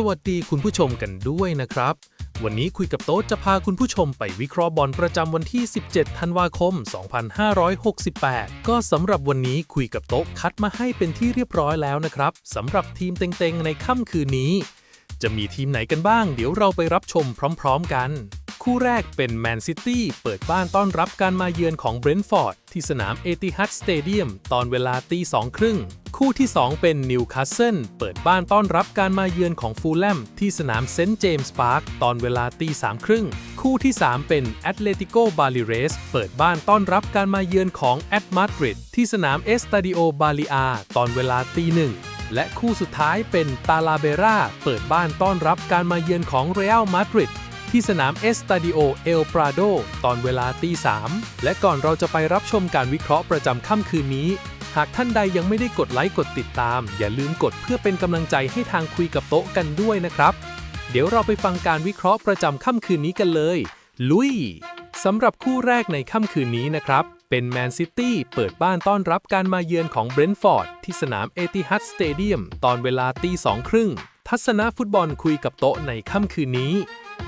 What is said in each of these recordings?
สวัสดีคุณผู้ชมกันด้วยนะครับ วันนี้คุยกับโต๊ะจะพาคุณผู้ชมไปวิเคราะห์บอลประจำวันที่ 17 ธันวาคม 2568 ก็สำหรับวันนี้คุยกับโต๊ะคัดมาให้เป็นที่เรียบร้อยแล้วนะครับสำหรับทีมเต็งๆ ในค่ำคืนนี้ จะมีทีมไหนกันบ้าง เดี๋ยวเราไปรับชมพร้อมๆกัน คู่แรกเป็นแมนซิตี้เปิดบ้านต้อนรับการมาเยือนของเบรนท์ฟอร์ดที่สนามเอติฮัดสเตเดียมตอนเวลาตีสองครึ่ง คู่ที่ 2 เป็นนิวคาสเซิลเปิดบ้านต้อนรับการมาเยือนของฟูลแลมที่สนามเซนต์เจมส์พาร์คตอนเวลาตีสามครึ่งคู่ที่ 3 เป็นแอตเลติโกบาลิเรสเปิดบ้านต้อนรับการมาเยือนของแอตมาดริดที่สนามเอสตาดิโอบาลิอาตอนเวลาตีหนึ่งและคู่สุดท้ายเป็นตาลาเบราเปิดบ้านต้อนรับการมาเยือนของเรอัลมาดริดที่สนามเอสตาดิโอเอลปราโดตอนเวลาตีสามและก่อนเราจะไปรับชมการวิเคราะห์ประจำค่ำคืนนี้ หากท่านใดยังไม่ได้กดไลค์กดติดตาม อย่าลืมกดเพื่อเป็นกำลังใจให้ทางคุยกับโต๊ะกันด้วยนะครับ เดี๋ยวเราไปฟังการวิเคราะห์ประจำค่ำคืนนี้กันเลย ลุยสำหรับคู่แรกในค่ำคืนนี้นะครับ เป็นแมนซิตี้เปิดบ้านต้อนรับการมาเยือนของเบรนท์ฟอร์ดที่สนามเอติฮัดสเตเดียมตอนเวลาตีสองครึ่งทัศนะฟุตบอลคุยกับโต๊ะในค่ำคืนนี้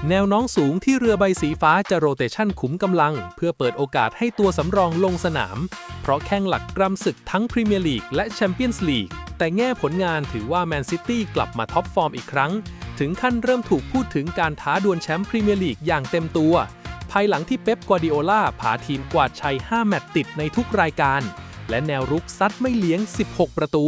แนวน้องสูงที่เรือใบสีฟ้าจะโรเตชันขุมกำลัง เพื่อเปิดโอกาสให้ตัวสำรองลงสนาม เพราะแข่งหลักกรำศึกทั้งพรีเมียร์ลีกและแชมเปี้ยนส์ลีก แต่แง่ผลงานถือว่าแมนซิตี้กลับมาท็อปฟอร์มอีกครั้ง ถึงขั้นเริ่มถูกพูดถึงการท้าดวลแชมป์พรีเมียร์ลีกอย่างเต็มตัว ภายหลังที่เป๊ปกัวดิโอลาพาทีมกวาดชัย 5 แมตช์ติดในทุกรายการ และแนวรุกซัดไม่เลี้ยง 16 ประตู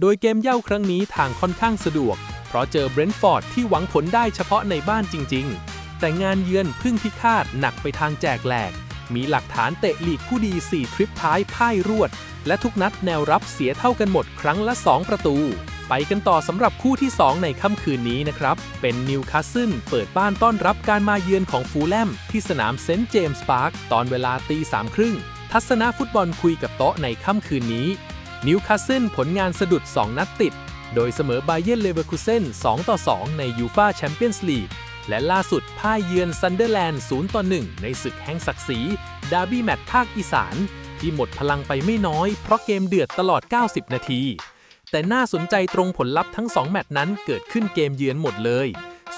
โดยเกมเย่าครั้งนี้ทางค่อนข้างสะดวก เพราะเจอเบรนท์ฟอร์ดที่หวังผลได้เฉพาะในบ้านจริง ๆ แต่งานเยือนพึ่งพิฆาตหนักไปทางแจกแหลก มีหลักฐานเตะลีกผู้ดี 4 ทริปท้ายพ่ายรวด และทุกนัดแนวรับเสียเท่ากันหมดครั้งละ 2 ประตู ไปกันต่อสำหรับคู่ที่ 2 ในค่ำคืนนี้นะครับ เป็นนิวคาสเซิลเปิดบ้านต้อนรับการมาเยือนของฟูลแลมที่สนามเซนต์เจมส์พาร์คตอนเวลาตีสามครึ่งทัศนะฟุตบอลคุยกับโต๊ะในค่ำคืนนี้นิวคาสเซิลผลงานสะดุด 2 นัดติด โดยเสมอบาเยนเลเวอร์คูเซน2ต่อ 2 ในยูฟาแชมเปี้ยนส์ลีก และล่าสุดพ่ายเยือนซันเดอร์แลนด์0ต่อ 1 ในศึกแห่งศักดิ์ศรีดาร์บี้แมตช์ภาคอีสาน ที่หมดพลังไปไม่น้อยเพราะเกมเดือดตลอด 90 นาที แต่น่าสนใจตรงผลลัพธ์ทั้ง 2 แมตช์นั้นเกิดขึ้นเกมเยือนหมดเลย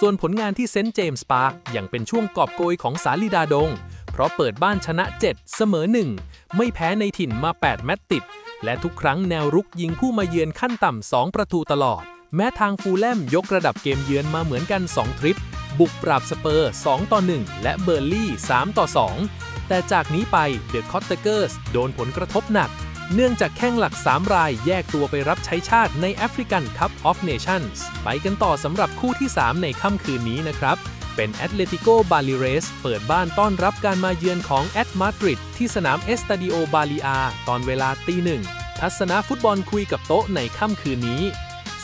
ส่วนผลงานที่เซนต์เจมส์พาร์คยังเป็นช่วงกอบโกยของสาลิดาดง เพราะเปิดบ้านชนะ 7 เสมอ 1 ไม่แพ้ในถิ่นมา 8 แมตช์ติด และทุกครั้งแนวรุกยิงผู้มาเยือนขั้นต่ำ 2 ประตูตลอด แม้ทางฟูลแลมยกระดับเกมเยือนมาเหมือนกัน 2 ทริป บุกปราบสเปอร์ 2 ต่อ 1 และเบอร์ลี่ 3 ต่อ 2 แต่จากนี้ไปเดอะคอตเตเกอร์สโดนผลกระทบหนัก เนื่องจากแข้งหลัก 3 รายแยกตัวไปรับใช้ชาติในแอฟริกันคัพออฟเนชั่นส์ไปกันต่อสำหรับคู่ที่ 3 ในค่ำคืนนี้นะครับ เป็นแอตเลติโกบาลิเรสเปิดบ้านต้อนรับการมาเยือนของแอตมาดริดที่สนามเอสตาดิโอบาลิอาตอนเวลาตีหนึ่งทัศนะฟุตบอลคุยกับโต๊ะในค่ำคืนนี้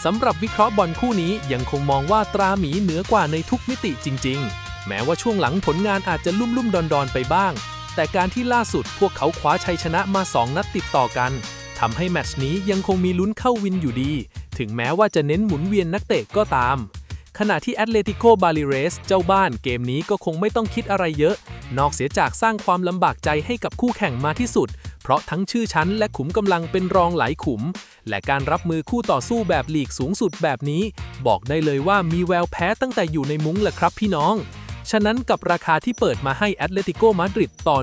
สำหรับวิเคราะห์บอลคู่นี้ยังคงมองว่าตราหมีเหนือกว่าในทุกมิติจริง ๆ แม้ว่าช่วงหลังผลงานอาจจะลุ่มลุ่มดอนดอนไปบ้าง แต่การที่ล่าสุดพวกเขาคว้าชัยชนะมา 2 นัดติดต่อกันทำให้แมตช์นี้ยังคงมีลุ้นเข้าวินอยู่ดี ถึงแม้ว่าจะเน้นหมุนเวียนนักเตะก็ตาม ขณะที่แอตเลติโกบาลิเรสเจ้าบ้านเกมนี้ก็คงไม่ต้องคิดอะไรเยอะ นอกเสียจากสร้างความลำบากใจให้กับคู่แข่งมาที่สุด เพราะทั้งชื่อชั้นและขุมกำลังเป็นรองหลายขุม และการรับมือคู่ต่อสู้แบบลีกสูงสุดแบบนี้ บอกได้เลยว่ามีแววแพ้ตั้งแต่อยู่ในมุ้งแหละครับพี่น้อง ฉะนั้นกับราคาที่เปิดมาให้แอตเลติโกมาดริดต่อ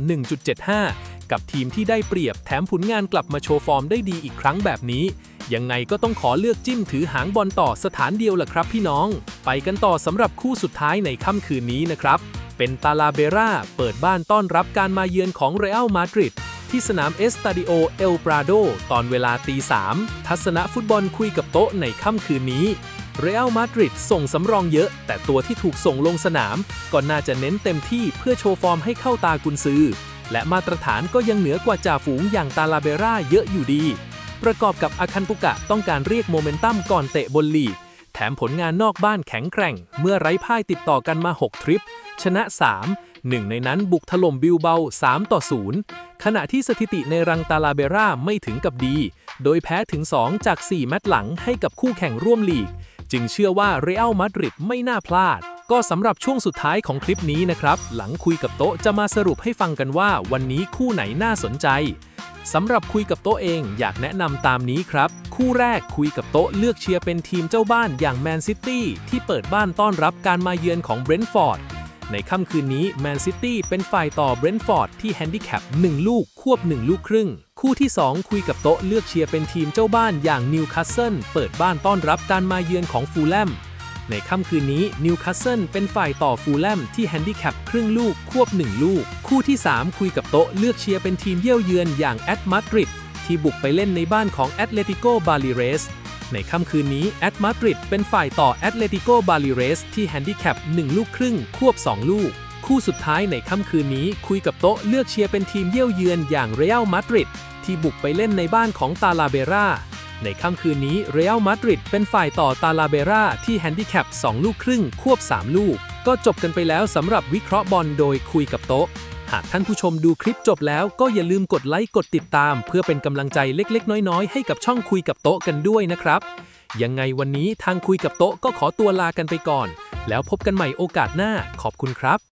1.75 กับทีมที่ได้เปรียบแถมผลงานกลับมาโชว์ฟอร์มได้ดีอีกครั้งแบบนี้ ยังไงก็ต้องขอเลือกจิ้มถือหางบอลต่อสถานเดียวล่ะครับพี่น้อง ไปกันต่อสำหรับคู่สุดท้ายในค่ำคืนนี้นะครับ เป็นตาลาเบราเปิดบ้านต้อนรับการมาเยือนของเรอัลมาดริดที่สนามเอสตาดิโอเอลปราโดตอนเวลาตีสามทัศนะฟุตบอลคุยกับโต๊ะในค่ำคืนนี้ เรอัลมาดริดส่งสำรองเยอะ แต่ตัวที่ถูกส่งลงสนาม ก็น่าจะเน้นเต็มที่เพื่อโชว์ฟอร์มให้เข้าตากุนซือ และมาตรฐานก็ยังเหนือกว่าจ่าฝูงอย่างตาลาเบราเยอะอยู่ดี ประกอบกับอาคันตุกะต้องการเรียกโมเมนตัมก่อนเตะบนลีกแถมผลงานนอกบ้านแข็งแกร่ง เมื่อไร้พ่ายติดต่อกันมา 6 ทริป ชนะ 3 หนึ่งในนั้นบุกถล่มบิลเบา 3 ต่อ 0 ขณะที่สถิติในรังตาลาเบราไม่ถึงกับดี โดยแพ้ถึง 2 จาก 4 แมตช์หลังให้กับคู่แข่งร่วมลีก จึงเชื่อว่าเรอัลมาดริดไม่น่าพลาด ก็สำหรับช่วงสุดท้ายของคลิปนี้นะครับ หลังคุยกับโต๊ะจะมาสรุปให้ฟังกันว่า วันนี้คู่ไหนน่าสนใจ สำหรับคุยกับโต๊ะเองอยากแนะนำตามนี้ครับ คู่แรกคุยกับโต๊ะเลือกเชียร์เป็นทีมเจ้าบ้านอย่างแมนซิตี้ที่เปิดบ้านต้อนรับการมาเยือนของเบรนท์ฟอร์ดในค่ำคืนนี้แมนซิตี้เป็นฝ่ายต่อเบรนท์ฟอร์ดที่แฮนดิแคป 1 ลูก ควบ 1 ลูกครึ่ง คู่ที่ 2 คุยกับโต๊ะเลือกเชียร์เป็นทีมเจ้าบ้านอย่างนิวคาสเซิลเปิดบ้านต้อนรับการมาเยือนของฟูลแลม ในค่ำคืนนี้นิวคาสเซิลเป็นฝ่ายต่อฟูลแลมที่แฮนดิแคปครึ่งลูกควบ 1 ลูก คู่ที่ 3 คุยกับโต๊ะเลือกเชียร์เป็นทีมเยี่ยวเยือนอย่างแอตมาดริดที่บุกไปเล่นในบ้านของแอตเลติโกบาลิเรสในค่ำคืนนี้แอตมาดริดเป็นฝ่ายต่อแอตเลติโกบาลิเรสที่แฮนดิแคป1 ลูกครึ่งควบ 2 ลูก คู่สุดท้ายในค่ำคืนนี้คุยกับโต๊ะเลือกเชียร์เป็นทีมเยี่ยวเยือนอย่างเรอัลมาดริดที่บุกไปเล่นในบ้านของตาลาเบรา ในค่ำคืนนี้เรอัลมาดริดเป็นฝ่ายต่อตาลาเบราที่แฮนดิแคป 2 ลูกครึ่ง ควบ 3 ลูก ก็จบกันไปแล้วสำหรับวิเคราะห์บอลโดยคุยกับโต๊ะ หากท่านผู้ชมดูคลิปจบแล้วก็อย่าลืมกดไลค์กดติดตาม เพื่อเป็นกำลังใจเล็ก ๆ น้อย ๆ ให้กับช่องคุยกับโต๊ะกันด้วยนะครับ ยังไงวันนี้ทางคุยกับโต๊ะก็ขอตัวลากันไปก่อน แล้วพบกันใหม่โอกาสหน้าขอบคุณครับ